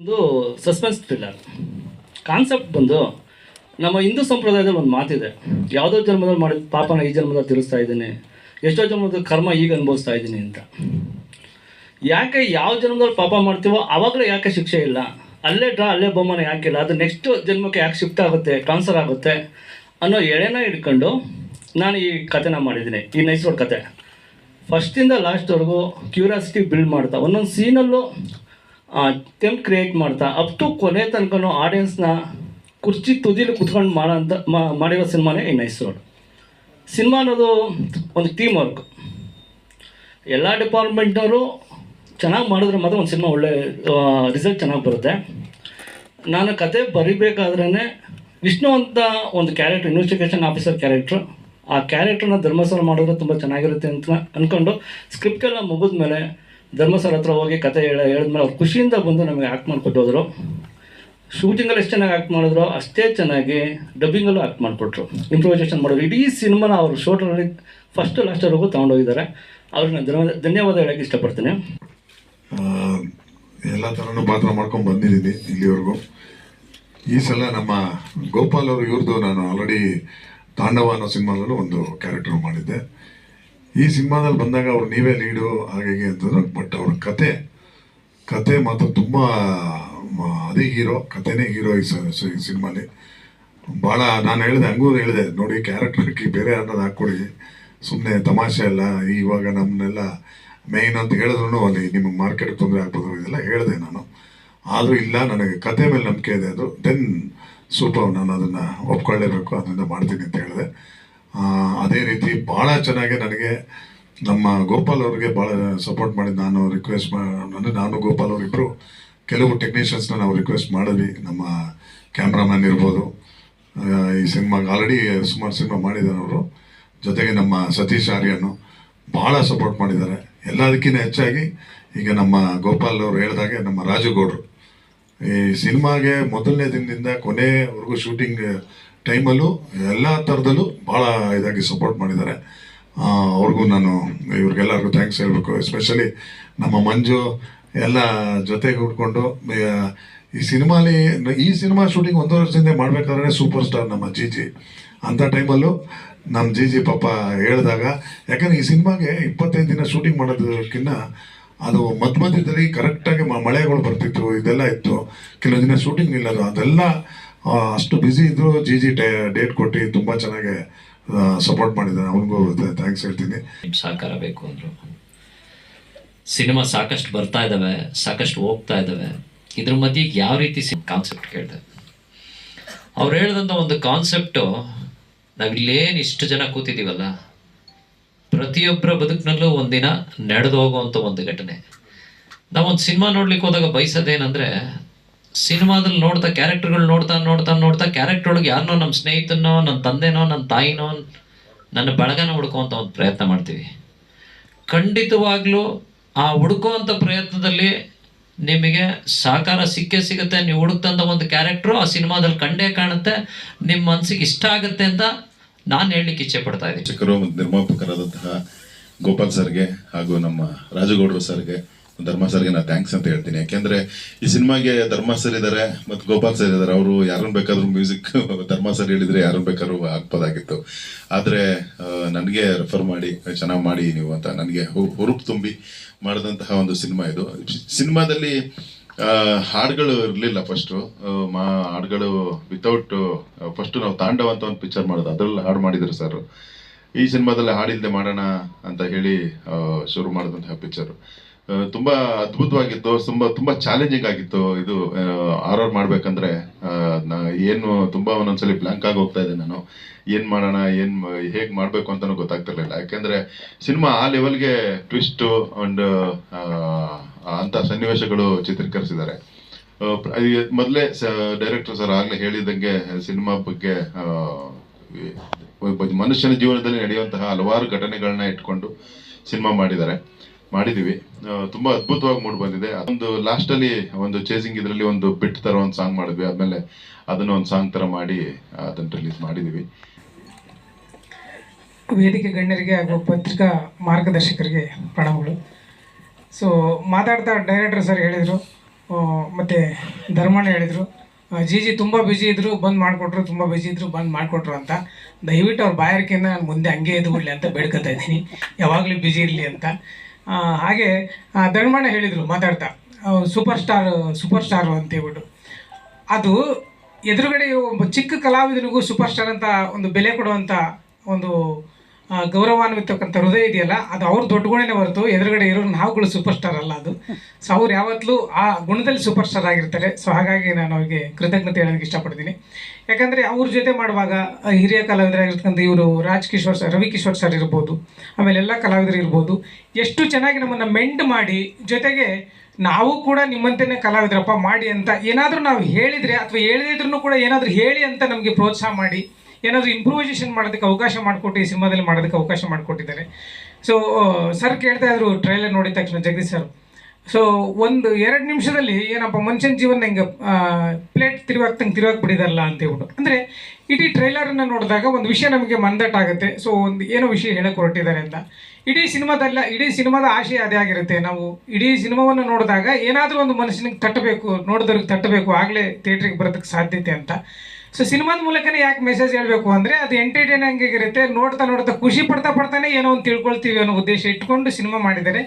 ಒಂದು suspense thriller concept ಬಂದು ನಮ್ಮ ಹಿಂದೂ ಸಂಪ್ರದಾಯದಲ್ಲಿ ಒಂದು ಮಾತಿದೆ. ಯಾವುದೋ ಜನ್ಮದಲ್ಲಿ ಮಾಡಿದ ಪಾಪನ ಈ ಜನ್ಮದಲ್ಲಿ ತಿಳಿಸ್ತಾ ಇದ್ದೀನಿ. ಎಷ್ಟೋ ಜನ್ಮದ ಕರ್ಮ ಈಗ ಅನುಭವಿಸ್ತಾ ಇದ್ದೀನಿ ಅಂತ. ಯಾಕೆ ಯಾವ ಜನ್ಮದಲ್ಲಿ ಪಾಪ ಮಾಡ್ತೀವೋ ಆವಾಗಲೇ ಯಾಕೆ ಶಿಕ್ಷೆ ಇಲ್ಲ? ಅಲ್ಲೇ ಡ್ರಾ, ಅಲ್ಲೇ ಬಹುಮಾನ ಯಾಕಿಲ್ಲ ಅದು ನೆಕ್ಸ್ಟ್ ಜನ್ಮಕ್ಕೆ ಯಾಕೆ ಶಿಫ್ಟ್ ಆಗುತ್ತೆ ಟ್ರಾನ್ಸ್ಫರ್ ಆಗುತ್ತೆ ಅನ್ನೋ ಎಳೆನ ಹಿಡ್ಕೊಂಡು ನಾನು ಈ ಕಥೆನ ಮಾಡಿದ್ದೀನಿ. ಈ ನೈಸ್ ರೋಡ್ ಕತೆ. ಫಸ್ಟಿಂದ ಲಾಸ್ಟ್ವರೆಗೂ ಕ್ಯೂರಿಯಾಸಿಟಿ ಬಿಲ್ಡ್ ಮಾಡ್ತಾ, ಒಂದೊಂದು ಸೀನಲ್ಲೂ ಟೆಂಪ್ ಕ್ರಿಯೇಟ್ ಮಾಡ್ತಾ ಅಪ್ ಟು ಕೊನೆ ತನಕನೂ ಆಡಿಯನ್ಸ್ನ ಕುರ್ಚಿ ತುದಿಲಿ ಕುತ್ಕೊಂಡು ಮಾಡೋಂಥ ಮಾಡಿರೋ ಸಿನಿಮಾನೇ ಈ ನೈಸ್ ರೋಡ್. ಸಿನಿಮಾ ಅನ್ನೋದು ಒಂದು ಟೀಮ್ ವರ್ಕ್ ಎಲ್ಲ ಡಿಪಾರ್ಟ್ಮೆಂಟ್ನವರು ಚೆನ್ನಾಗಿ ಮಾಡಿದ್ರೆ ಮಾತ್ರ ಒಂದು ಸಿನಿಮಾ ಒಳ್ಳೆ ರಿಸಲ್ಟ್ ಚೆನ್ನಾಗಿ ಬರುತ್ತೆ. ನಾನು ಕತೆ ಬರಿಬೇಕಾದ್ರೇ ವಿಷ್ಣು ಅಂತ ಒಂದು ಕ್ಯಾರೆಕ್ಟರ್ ಇನ್ವೆಸ್ಟಿಗೇಷನ್ ಆಫೀಸರ್ ಕ್ಯಾರೆಕ್ಟ್ರು ಆ ಕ್ಯಾರೆಕ್ಟ್ರನ್ನ ಧರ್ಮಸ್ಥಳ ಮಾಡಿದ್ರೆ ತುಂಬ ಚೆನ್ನಾಗಿರುತ್ತೆ ಅಂತ ಅಂದ್ಕೊಂಡು ಸ್ಕ್ರಿಪ್ಟೆಲ್ಲ ಮುಗಿದ್ಮೇಲೆ ಮುಗಿದ ಮೇಲೆ ಧರ್ಮಸ್ಥಳ ಹತ್ರ ಹೋಗಿ ಕತೆ ಹೇಳ ಹೇಳಿದ್ಮೇಲೆ ಅವ್ರು ಖುಷಿಯಿಂದ ಬಂದು ನಮಗೆ ಆ್ಯಕ್ಟ್ ಮಾಡಿಕೊಟ್ಟು ಹೋದರು. ಶೂಟಿಂಗಲ್ಲಿ ಎಷ್ಟು ಚೆನ್ನಾಗಿ ಆ್ಯಕ್ಟ್ ಮಾಡಿದ್ರು, ಅಷ್ಟೇ ಚೆನ್ನಾಗಿ ಡಬ್ಬಿಂಗಲ್ಲೂ ಆ್ಯಕ್ಟ್ ಮಾಡಿಕೊಟ್ರು. ಇಂಪ್ರೂವೈಸೇಷನ್ ಮಾಡೋರು. ಇಡೀ ಸಿನಿಮಾನ ಅವರು ಶೋಟಲ್ಲಿ ಫಸ್ಟು ಲಾಸ್ಟ್ವರೆಗೂ ತೊಗೊಂಡೋಗಿದ್ದಾರೆ. ಅವ್ರಿಗೆ ನಾನು ಧನ್ಯವಾದ ಹೇಳೋಕ್ಕೆ ಇಷ್ಟಪಡ್ತೀನಿ. ಎಲ್ಲ ಥರನೂ ಪಾತ್ರ ಮಾಡ್ಕೊಂಡು ಬಂದಿದ್ದೀನಿ ಇಲ್ಲಿವರೆಗೂ. ಈ ಸಲ ನಮ್ಮ ಗೋಪಾಲ್ ಅವರು ಇವ್ರದ್ದು ನಾನು ಆಲ್ರೆಡಿ ತಾಂಡವ ಅನ್ನೋ ಸಿನಿಮಾದಲ್ಲೂ ಒಂದು ಕ್ಯಾರೆಕ್ಟರ್ ಮಾಡಿದ್ದೆ. ಈ ಸಿನಿಮಾದಲ್ಲಿ ಬಂದಾಗ ಅವ್ರು ನೀವೇ ಲೀಡು ಹಾಗೆ ಅಂತಂದ್ರೆ ಬಟ್ ಅವ್ರ ಕತೆ ಕತೆ ಮಾತ್ರ ತುಂಬ ಅದೇ ಹೀರೋ, ಕತೆನೇ ಹೀರೋ ಈ ಸಿನಿಮಾಲಿ. ಭಾಳ ನಾನು ಹೇಳಿದೆ, ಹಂಗೂ ಹೇಳಿದೆ, ನೋಡಿ ಕ್ಯಾರೆಕ್ಟರ್ಗೆ ಬೇರೆ ಅನ್ನೋದು ಹಾಕ್ಕೊಡಿ ಸುಮ್ಮನೆ ತಮಾಷೆ ಅಲ್ಲ ಇವಾಗ ನಮ್ಮನ್ನೆಲ್ಲ ಮೇಯ್ನ್ ಅಂತ ಹೇಳಿದ್ರು ಅಲ್ಲಿ ನಿಮಗೆ ಮಾರ್ಕೆಟ್ ತೊಂದರೆ ಆಗ್ಬೋದು, ಇದೆಲ್ಲ ಹೇಳಿದೆ ನಾನು. ಆದರೂ ಇಲ್ಲ, ನನಗೆ ಕತೆ ಮೇಲೆ ನಂಬಿಕೆ ಇದೆ ಅದು ದೆನ್ ಸೂಪರ್, ನಾನು ಅದನ್ನು ಒಪ್ಕೊಳ್ಳೇಬೇಕು, ಅದರಿಂದ ಮಾಡ್ತೀನಿ ಅಂತ ಹೇಳಿದೆ. ಅದೇ ರೀತಿ ಭಾಳ ಚೆನ್ನಾಗಿ ನನಗೆ ನಮ್ಮ ಗೋಪಾಲ್ ಅವ್ರಿಗೆ ಭಾಳ ಸಪೋರ್ಟ್ ಮಾಡಿ ನಾನು ರಿಕ್ವೆಸ್ಟ್ ಅಂದರೆ ನಾನು ಗೋಪಾಲ್ ಅವರಿಬ್ಬರು ಕೆಲವು ಟೆಕ್ನಿಷಿಯನ್ಸ್ನ ನಾವು ರಿಕ್ವೆಸ್ಟ್ ಮಾಡಿದ್ವಿ. ನಮ್ಮ ಕ್ಯಾಮ್ರಾಮನ್ ಇರ್ಬೋದು. ಈ ಸಿನಿಮಾಗೆ ಆಲ್ರೆಡಿ ಸುಮಾರು ಸಿನಿಮಾ ಮಾಡಿದ್ದಾರೆ ಅವರು. ಜೊತೆಗೆ ನಮ್ಮ ಸತೀಶ್ ಆರ್ಯನು ಭಾಳ ಸಪೋರ್ಟ್ ಮಾಡಿದ್ದಾರೆ. ಎಲ್ಲದಕ್ಕಿಂತ ಹೆಚ್ಚಾಗಿ ಈಗ ನಮ್ಮ ಗೋಪಾಲ್ ಅವರು ಹೇಳಿದಾಗೆ ನಮ್ಮ ರಾಜುಗೌಡರು ಈ ಸಿನಿಮಾಗೆ ಮೊದಲನೇ ದಿನದಿಂದ ಕೊನೆವರೆಗೂ ಶೂಟಿಂಗ್ ಟೈಮಲ್ಲೂ, ಎಲ್ಲ ಥರದಲ್ಲೂ ಭಾಳ ಇದಾಗಿ ಸಪೋರ್ಟ್ ಮಾಡಿದ್ದಾರೆ. ಅವ್ರಿಗೂ ನಾನು ಇವ್ರಿಗೆಲ್ಲರಿಗೂ ಥ್ಯಾಂಕ್ಸ್ ಹೇಳಬೇಕು. ಎಸ್ಪೆಷಲಿ ನಮ್ಮ ಮಂಜು, ಎಲ್ಲ ಜೊತೆಗೆ ಹುಡ್ಕೊಂಡು ಈ ಸಿನಿಮಾಲಿ, ಈ ಸಿನಿಮಾ ಶೂಟಿಂಗ್ ಒಂದು ವರ್ಷದಿಂದ ಮಾಡಬೇಕಾದ್ರೆ ಸೂಪರ್ ಸ್ಟಾರ್ ನಮ್ಮ ಜಿ ಜಿ ಅಂಥ ಟೈಮಲ್ಲೂ ನಮ್ಮ ಜಿ ಜಿ ಪಾಪ ಹೇಳಿದಾಗ, ಯಾಕಂದ್ರೆ ಈ ಸಿನಿಮಾಗೆ ಇಪ್ಪತ್ತೈದು ದಿನ ಶೂಟಿಂಗ್ ಮಾಡೋದಕ್ಕಿಂತ ಅದು ಮಧ್ಯ ಮಧ್ಯದಲ್ಲಿ ಕರೆಕ್ಟಾಗಿ ಮಳೆಗಳು ಬರ್ತಿತ್ತು, ಇದೆಲ್ಲ ಇತ್ತು. ಕೆಲವು ದಿನ ಶೂಟಿಂಗ್ ಇಲ್ಲ ಅದೆಲ್ಲ ಅಷ್ಟು ಬ್ಯುಸಿ ಇದ್ದರೂ ಜಿ ಜಿ ಡೇಟ್ ಕೊಟ್ಟು ತುಂಬ ಚೆನ್ನಾಗಿ ಸಪೋರ್ಟ್ ಮಾಡಿದ್ದಾನೆ ಅವನಿಗೂ ಥ್ಯಾಂಕ್ಸ್ ಹೇಳ್ತೀನಿ. ಸಹಕಾರ ಬೇಕು ಅಂದ್ರು. ಸಿನಿಮಾ ಸಾಕಷ್ಟು ಬರ್ತಾ ಇದ್ದಾವೆ ಸಾಕಷ್ಟು ಹೋಗ್ತಾ ಇದ್ದಾವೆ ಇದ್ರ ಮಧ್ಯೆ ಯಾವ ರೀತಿ ಕಾನ್ಸೆಪ್ಟ್ ಕೇಳಿದೆ. ಅವ್ರು ಹೇಳ್ದಂಥ ಒಂದು ಕಾನ್ಸೆಪ್ಟು ನಾವಿಲ್ಲೇನು ಇಷ್ಟು ಜನ ಕೂತಿದ್ದೀವಲ್ಲ ಪ್ರತಿಯೊಬ್ಬರ ಬದುಕಿನಲ್ಲೂ ಒಂದಿನ ನಡೆದು ಹೋಗುವಂಥ ಒಂದು ಘಟನೆ. ನಾವೊಂದು ಸಿನಿಮಾ ನೋಡ್ಲಿಕ್ಕೆ ಹೋದಾಗ ಬಯಸೋದೇನೆಂದ್ರೆ ಸಿನಿಮಾದಲ್ಲಿ ನೋಡ್ತಾ, ಕ್ಯಾರೆಕ್ಟರ್ಗಳು ನೋಡ್ತಾ ನೋಡ್ತಾ ನೋಡ್ತಾ ಕ್ಯಾರೆಕ್ಟರ್ ಒಳಗೆ ಯಾರನ್ನೋ ನಮ್ಮ ಸ್ನೇಹಿತನೋ ನನ್ನ ತಂದೆನೋ ನನ್ನ ತಾಯಿನೋ ನನ್ನ ಬಳಗನ ಹುಡುಕುವಂಥ ಒಂದು ಪ್ರಯತ್ನ ಮಾಡ್ತೀವಿ. ಖಂಡಿತವಾಗ್ಲೂ ಆ ಹುಡುಕುವಂಥ ಪ್ರಯತ್ನದಲ್ಲಿ ನಿಮಗೆ ಸಹಕಾರ ಸಿಕ್ಕೇ ಸಿಗುತ್ತೆ. ನೀವು ಹುಡುಕ್ತಂಥ ಒಂದು ಕ್ಯಾರೆಕ್ಟ್ರು ಆ ಸಿನಿಮಾದಲ್ಲಿ ಕಂಡೇ ಕಾಣುತ್ತೆ. ನಿಮ್ಮ ಮನಸ್ಸಿಗೆ ಇಷ್ಟ ಆಗುತ್ತೆ ಅಂತ ನಾನು ಹೇಳಲಿಕ್ಕೆ ಇಚ್ಛೆ ಪಡ್ತಾ ಇದ್ದೀನಿ. ನಿರ್ಮಾಪಕರಾದಂತಹ ಗೋಪಾಲ್ ಸರ್ಗೆ ಹಾಗೂ ನಮ್ಮ ರಾಜಗೌಡರು ಸರ್ಗೆ ಧರ್ಮ ಸರ್ಗೆ ನಾನು ಥ್ಯಾಂಕ್ಸ್ ಅಂತ ಹೇಳ್ತೀನಿ. ಯಾಕೆಂದ್ರೆ ಈ ಸಿನಿಮಾಗೆ ಧರ್ಮ ಸರ್ ಇದ್ದಾರೆ ಮತ್ತು ಗೋಪಾಲ್ ಸರ್ ಇದ್ದಾರೆ ಅವರು ಯಾರನ್ನು ಬೇಕಾದರೂ ಮ್ಯೂಸಿಕ್ ಧರ್ಮ ಸರ್ ಹೇಳಿದ್ರೆ ಯಾರನ್ನು ಬೇಕಾದ್ರೂ ಹಾಕ್ಬೋದಾಗಿತ್ತು. ಆದರೆ ನನಗೆ ರೆಫರ್ ಮಾಡಿ, ಚೆನ್ನಾಗಿ ಮಾಡಿ ನೀವು ಅಂತ ನನಗೆ ಹುರುಪು ತುಂಬಿ ಮಾಡಿದಂತಹ ಒಂದು ಸಿನಿಮಾ ಇದು. ಸಿನಿಮಾದಲ್ಲಿ ಹಾಡುಗಳು ಇರಲಿಲ್ಲ ಫಸ್ಟು ಮಾ, ಹಾಡುಗಳು ವಿತೌಟ್ ಫಸ್ಟು ನಾವು ತಾಂಡವ ಅಂತ ಒಂದು ಪಿಕ್ಚರ್ ಮಾಡೋದು. ಅದರಲ್ಲಿ ಹಾಡು ಮಾಡಿದ್ರು ಸರ್ ಈ ಸಿನಿಮಾದಲ್ಲಿ ಹಾಡಿಲ್ದೆ ಮಾಡೋಣ ಅಂತ ಹೇಳಿ ಶುರು ಮಾಡಿದಂತಹ ಪಿಕ್ಚರು ತುಂಬ ಅದ್ಭುತವಾಗಿತ್ತು, ತುಂಬ, ತುಂಬಾ ಚಾಲೆಂಜಿಂಗ್ ಆಗಿತ್ತು ಇದು ಆರ್ ಆರ್ ಮಾಡ್ಬೇಕಂದ್ರೆ. ಏನು, ತುಂಬಾ ಒಂದೊಂದ್ಸಲಿ ಬ್ಲಾಂಕ್ ಆಗಿ ಹೋಗ್ತಾ ಇದ್ದೆ ನಾನು. ಏನು ಮಾಡೋಣ, ಏನು ಹೇಗೆ ಮಾಡಬೇಕು ಅಂತಲೂ ಗೊತ್ತಾಗ್ತಿರ್ಲಿಲ್ಲ. ಯಾಕೆಂದರೆ ಸಿನಿಮಾ ಆ ಲೆವೆಲ್ಗೆ ಟ್ವಿಸ್ಟು ಅಂಡ್ ಅಂಥ ಸನ್ನಿವೇಶಗಳು ಚಿತ್ರೀಕರಿಸಿದ್ದಾರೆ. ಮೊದಲೇ ಡೈರೆಕ್ಟರ್ ಸರ್ ಆಗಲೇ ಹೇಳಿದಂಗೆ ಸಿನಿಮಾ ಬಗ್ಗೆ ಮನುಷ್ಯನ ಜೀವನದಲ್ಲಿ ನಡೆಯುವಂತಹ ಹಲವಾರು ಘಟನೆಗಳನ್ನ ಇಟ್ಕೊಂಡು ಸಿನಿಮಾ ಮಾಡಿದ್ದಾರೆ. ಮಾಡಿದೀವಿ. ತುಂಬಾ ಅದ್ಭುತವಾಗಿ ಮೂಡ್ ಬಂದಿದೆ. ಒಂದು ಲಾಸ್ಟ್ ಅಲ್ಲಿ ಒಂದು ಚೇಸಿಂಗ್ ಇದರಲ್ಲಿ ಒಂದು ಬಿಟ್ ತರ ಒಂದು ಸಾಂಗ್ ಮಾಡಿದ್ವಿ. ಆದ್ಮೇಲೆ ಅದನ್ನ ಒಂದು ಸಾಂಗ್ ತರ ಮಾಡಿ, ಅದನ್ನ ರಿಲೀಸ್ ಮಾಡಿದೀವಿ. ವೇದಿಕೆ ಗಣ್ಯರಿಗೆ ಹಾಗೂ ಪತ್ರಿಕಾ ಮಾರ್ಗದರ್ಶಕರಿಗೆ ಪ್ರಣಾಮಗಳು. ಸೊ ಮಾತಾಡ್ತಾ ಡೈರೆಕ್ಟರ್ ಸರ್ ಹೇಳಿದರು. ಮತ್ತು ಧರ್ಮಣ್ಣ ಹೇಳಿದರು. ಜಿ ಜಿ ತುಂಬ ಬ್ಯುಸಿ ಇದ್ದರು ಬಂದ್ ಮಾಡಿಕೊಟ್ರು, ತುಂಬ ಬ್ಯುಸಿ ಇದ್ದರು ಬಂದ್ ಮಾಡಿಕೊಟ್ರು ಅಂತ. ದಯವಿಟ್ಟು ಅವ್ರ ಬಾಯಾರಿಕೆಯಿಂದ ನಾನು ಮುಂದೆ ಹಂಗೆ ಇದ್ದು ಅಂತ ಬೇಡ್ಕೊತಾ ಇದ್ದೀನಿ. ಯಾವಾಗಲೂ ಬ್ಯುಸಿ ಇರಲಿ ಅಂತ. ಹಾಗೆ ಧರ್ಮಣ್ಣ ಹೇಳಿದರು, ಮಾತಾಡ್ತಾ. ಸೂಪರ್ ಸ್ಟಾರ್ ಸೂಪರ್ ಸ್ಟಾರು ಅಂತ ಹೇಳ್ಬಿಟ್ಟು. ಅದು ಎದುರುಗಡೆ ಒಬ್ಬ ಚಿಕ್ಕ ಕಲಾವಿದನಿಗೂ ಸೂಪರ್ ಸ್ಟಾರ್ ಅಂತ ಒಂದು ಬೆಲೆ ಕೊಡುವಂಥ ಒಂದು ಗೌರವಾನ್ವಿತಕ್ಕಂಥ ಹೃದಯ ಇದೆಯಲ್ಲ, ಅದು ಅವ್ರ ದೊಡ್ಡ ಗುಣನೇ ಹೊರತು ಎದುರುಗಡೆ ಇರೋ ನಾವುಗಳು ಸೂಪರ್ ಸ್ಟಾರ್ ಅಲ್ಲ ಅದು. ಸೊ ಅವ್ರು ಯಾವತ್ತಲೂ ಆ ಗುಣದಲ್ಲಿ ಸೂಪರ್ ಸ್ಟಾರ್ ಆಗಿರ್ತಾರೆ. ಸೊ ಹಾಗಾಗಿ ನಾನು ಅವ್ರಿಗೆ ಕೃತಜ್ಞತೆ ಹೇಳೋದಕ್ಕೆ ಇಷ್ಟಪಡ್ತೀನಿ. ಯಾಕಂದರೆ ಅವ್ರ ಜೊತೆ ಮಾಡುವಾಗ ಹಿರಿಯ ಕಲಾವಿದರಾಗಿರ್ತಕ್ಕಂಥ ಇವರು ರಾಜ್ ಕಿಶೋರ್ ಸರ್ ರವಿ ಕಿಶೋರ್ ಸರ್ ಇರ್ಬೋದು, ಆಮೇಲೆ ಎಲ್ಲ ಕಲಾವಿದರು ಇರ್ಬೋದು, ಎಷ್ಟು ಚೆನ್ನಾಗಿ ನಮ್ಮನ್ನು ಮೆಂಡ್ ಮಾಡಿ, ಜೊತೆಗೆ ನಾವು ಕೂಡ ನಿಮ್ಮಂತೆಯೇ ಕಲಾವಿದರಪ್ಪ ಮಾಡಿ ಅಂತ ಏನಾದರೂ ನಾವು ಹೇಳಿದರೆ, ಅಥವಾ ಹೇಳದಿದ್ರು ಕೂಡ ಏನಾದರೂ ಹೇಳಿ ಅಂತ ನಮಗೆ ಪ್ರೋತ್ಸಾಹ ಮಾಡಿ ಏನಾದರೂ ಇಂಪ್ರೂವೈಸೇಷನ್ ಮಾಡೋದಕ್ಕೆ ಅವಕಾಶ ಮಾಡಿಕೊಟ್ಟು ಈ ಸಿನಿಮಾದಲ್ಲಿ ಮಾಡೋದಕ್ಕೆ ಅವಕಾಶ ಮಾಡಿಕೊಟ್ಟಿದ್ದಾರೆ. ಸೊ ಸರ್ ಕೇಳ್ತಾ ಇದ್ರು ಟ್ರೈಲರ್ ನೋಡಿದ ತಕ್ಷಣ ಜಗದೀಶ್ ಸರ್ ಸೊ ಒಂದು ಎರಡು ನಿಮಿಷದಲ್ಲಿ ಏನಪ್ಪ ಮನುಷ್ಯನ ಜೀವನ ಹೆಂಗೆ ಪ್ಲೇಟ್ ತಿರುವಾಗ್ತಂಗೆ ತಿರುವಾಗ ಬಿಡಿದಾರಲ್ಲ ಅಂತ ಹೇಳ್ಬಿಟ್ಟು. ಅಂದರೆ ಇಡೀ ಟ್ರೈಲರನ್ನು ನೋಡಿದಾಗ ಒಂದು ವಿಷಯ ನಮಗೆ ಮಂದಟ್ಟಾಗುತ್ತೆ ಸೊ ಒಂದು ಏನೋ ವಿಷಯ ಹೇಳಕ್ಕೆ ಹೊರಟಿದ್ದಾರೆ ಅಂತ. ಇಡೀ ಸಿನಿಮಾದಲ್ಲ, ಇಡೀ ಸಿನಿಮಾದ ಆಶಯ ಅದೇ ಆಗಿರುತ್ತೆ. ನಾವು ಇಡೀ ಸಿನಿಮಾವನ್ನು ನೋಡಿದಾಗ ಏನಾದರೂ ಒಂದು ಮನುಷ್ಯನಿಗೆ ತಟ್ಟಬೇಕು, ನೋಡಿದವ್ರಿಗೆ ತಟ್ಟಬೇಕು, ಆಗಲೇ ಥಿಯೇಟ್ರಿಗೆ ಬರೋದಕ್ಕೆ ಸಾಧ್ಯತೆ ಅಂತ. ಸೊ ಸಿನಿಮಾದ ಮೂಲಕನೇ ಯಾಕೆ ಮೆಸೇಜ್ ಹೇಳಬೇಕು ಅಂದರೆ ಅದು ಎಂಟರ್ಟೈನಿಂಗ್ ಆಗಿರುತ್ತೆ ನೋಡ್ತಾ ನೋಡ್ತಾ ಖುಷಿ ಪಡ್ತಾ ಪಡ್ತಾನೆ ಏನೋ ಒಂದು ತಿಳ್ಕೊಳ್ತೀವಿ ಅನ್ನೋ ಉದ್ದೇಶ ಇಟ್ಕೊಂಡು ಸಿನಿಮಾ ಮಾಡಿದ್ದಾರೆ.